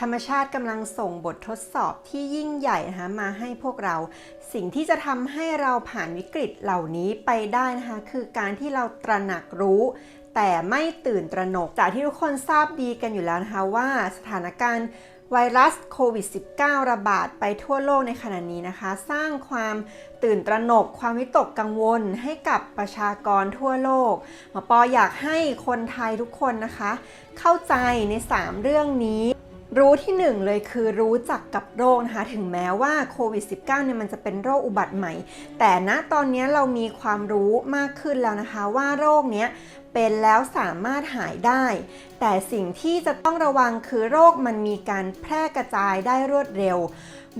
ธรรมชาติกำลังส่งบททดสอบที่ยิ่งใหญ่นะคะมาให้พวกเรา สิ่งที่จะทำให้เราผ่านวิกฤตเหล่านี้ไปได้นะคะคือการที่เราตระหนักรู้แต่ไม่ตื่นตระหนก จากที่ทุกคนทราบดีกันอยู่แล้วนะคะว่าสถานการณ์ไวรัสโควิด -19 ระบาดไปทั่วโลกในขณะนี้นะคะ สร้างความตื่นตระหนก ความวิตกกังวลให้กับประชากรทั่วโลกหมอปออยากให้คนไทยทุกคนนะคะ เข้าใจใน 3 เรื่องนี้ รู้ที่หนึ่งเลยคือรู้จักกับโรคนะคะถึงแม้ว่าโควิด -19 เนี่ยมันจะเป็นโรคอุบัติใหม่ แต่ณตอนนี้เรามีความรู้มากขึ้นแล้วนะคะว่าโรคเนี้ยเป็นแล้วสามารถหายได้ แต่สิ่งที่จะต้องระวังคือโรคมันมีการแพร่กระจายได้รวดเร็ว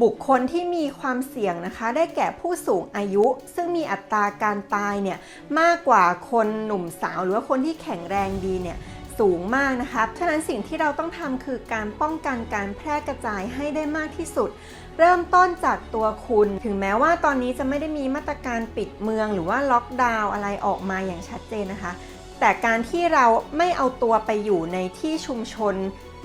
บุคคลที่มีความเสี่ยงนะคะ ได้แก่ผู้สูงอายุ ซึ่งมีอัตราการตายเนี่ยมากกว่าคนหนุ่มสาวหรือว่าคนที่แข็งแรงดีเนี่ย สูงมากนะคะฉะนั้นสิ่งที่เราต้องทำคือการป้องกันการแพร่กระจายให้ได้มากที่สุด เริ่มต้นจากตัวคุณ ถึงแม้ว่าตอนนี้จะไม่ได้มีมาตรการปิดเมือง หรือว่าล็อกดาวน์อะไรออกมาอย่างชัดเจนนะคะ แต่การที่เราไม่เอาตัวไปอยู่ในที่ชุมชน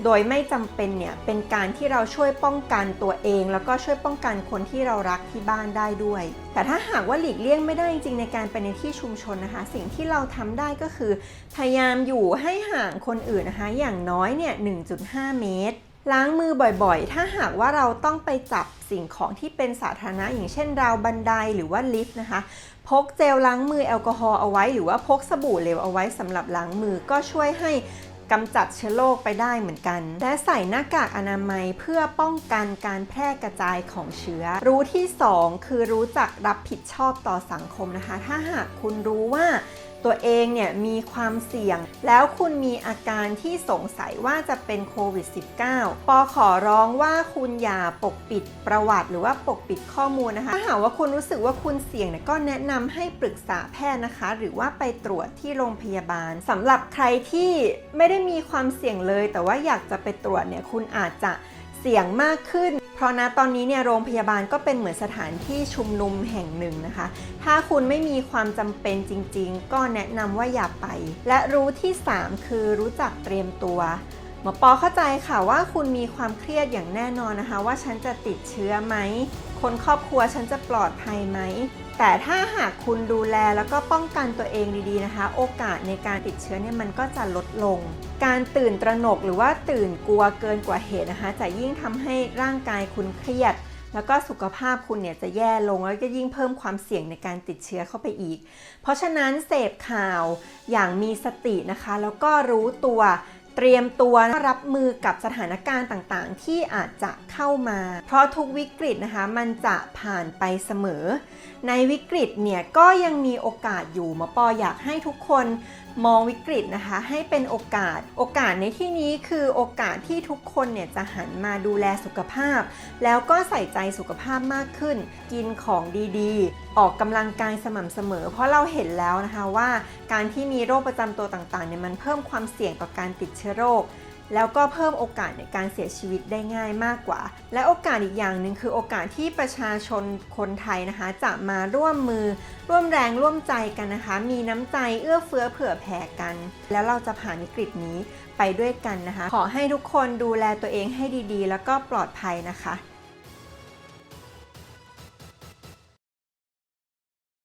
โดยไม่จำเป็นเนี่ยเป็นการที่เราช่วยป้องกันตัวเอง แล้วก็ช่วยป้องกันคนที่เรารักที่บ้านได้ด้วย แต่ถ้าหากว่าหลีกเลี่ยงไม่ได้จริงในการไปในที่ชุมชนนะคะ สิ่งที่เราทำได้ก็คือ พยายามอยู่ให้ห่างคนอื่นนะคะ อย่างน้อยเนี่ย 1.5 เมตร ล้างมือบ่อยๆ ถ้าหากว่าเราต้องไปจับสิ่งของที่เป็นสาธารณะ อย่างเช่นราวบันไดหรือว่าลิฟต์นะคะ พกเจลล้างมือแอลกอฮอล์เอาไว้ หรือว่าพกสบู่เหลวเอาไว้สำหรับล้างมือก็ช่วยให้กำจัดเชื้อโรคไปได้เหมือนกัน และใส่หน้ากากอนามัยเพื่อป้องกันการแพร่กระจายของเชื้อ รู้ที่ 2 คือรู้จักรับผิดชอบต่อสังคมนะคะ ถ้าหากคุณรู้ว่า ตัวเองเนี่ยมีความเสี่ยง แล้วคุณมีอาการที่สงสัยว่าจะเป็นโควิด -19 ปอขอร้องว่าคุณอย่าปกปิดประวัติหรือว่าปกปิดข้อมูลนะคะ ถ้าหากว่าคุณรู้สึกว่าคุณเสี่ยงเนี่ยก็แนะนำให้ปรึกษาแพทย์นะคะ หรือว่าไปตรวจที่โรงพยาบาลสำหรับใครที่ไม่ได้มีความเสี่ยงเลย แต่ว่าอยากจะไปตรวจเนี่ยคุณอาจจะเสี่ยงมากขึ้น เพราะนะตอนนี้เนี่ยโรงพยาบาลก็เป็นเหมือนสถานที่ชุมนุมแห่งหนึ่งนะคะ ถ้าคุณไม่มีความจำเป็นจริงๆ ก็แนะนำว่าอย่าไป และรู้ที่ 3 คือรู้จักเตรียมตัวหมอปอเข้าใจค่ะว่าคุณมีความเครียดอย่างแน่นอนนะคะ ว่าฉันจะติดเชื้อไหม คนครอบครัวฉันจะปลอดภัยไหม แต่ถ้าหากคุณดูแลแล้วก็ป้องกันตัวเองดีๆนะคะ โอกาสในการติดเชื้อเนี่ยมันก็จะลดลง การตื่นตระหนกหรือว่าตื่นกลัวเกินกว่าเหตุนะคะ จะยิ่งทำให้ร่างกายคุณเครียด แล้วก็สุขภาพคุณเนี่ยจะแย่ลงแล้วก็ยิ่งเพิ่มความเสี่ยงในการติดเชื้อเข้าไปอีก เพราะฉะนั้นเสพข่าวอย่างมีสตินะคะ แล้วก็รู้ตัว เตรียมตัวรับมือกับสถานการณ์ต่างๆ ที่อาจจะเข้ามา เพราะทุกวิกฤตนะคะมันจะผ่านไปเสมอ ในวิกฤตเนี่ยก็ยังมีโอกาสอยู่มอปออยากให้ทุกคนมองวิกฤตนะคะให้เป็นโอกาส โอกาสในที่นี้คือโอกาสที่ทุกคนเนี่ยจะหันมาดูแลสุขภาพ แล้วก็ใส่ใจสุขภาพมากขึ้น กินของดีๆ ออกกำลังกายสม่ำเสมอ เพราะเราเห็นแล้วนะคะว่าการที่มีโรคประจำตัวต่างๆเนี่ยมันเพิ่มความเสี่ยงต่อการติดเชื้อโรค แล้วก็เพิ่มโอกาสในการเสียชีวิตได้ง่ายมากกว่า และโอกาสอีกอย่างหนึ่งคือโอกาสที่ประชาชนคนไทยนะคะ จะมาร่วมมือ ร่วมแรงร่วมใจกันนะคะ มีน้ำใจเอื้อเฟื้อเผื่อแผ่กัน แล้วเราจะผ่านวิกฤตนี้ไปด้วยกันนะคะ ขอให้ทุกคนดูแลตัวเองให้ดีๆ แล้วก็ปลอดภัยนะคะ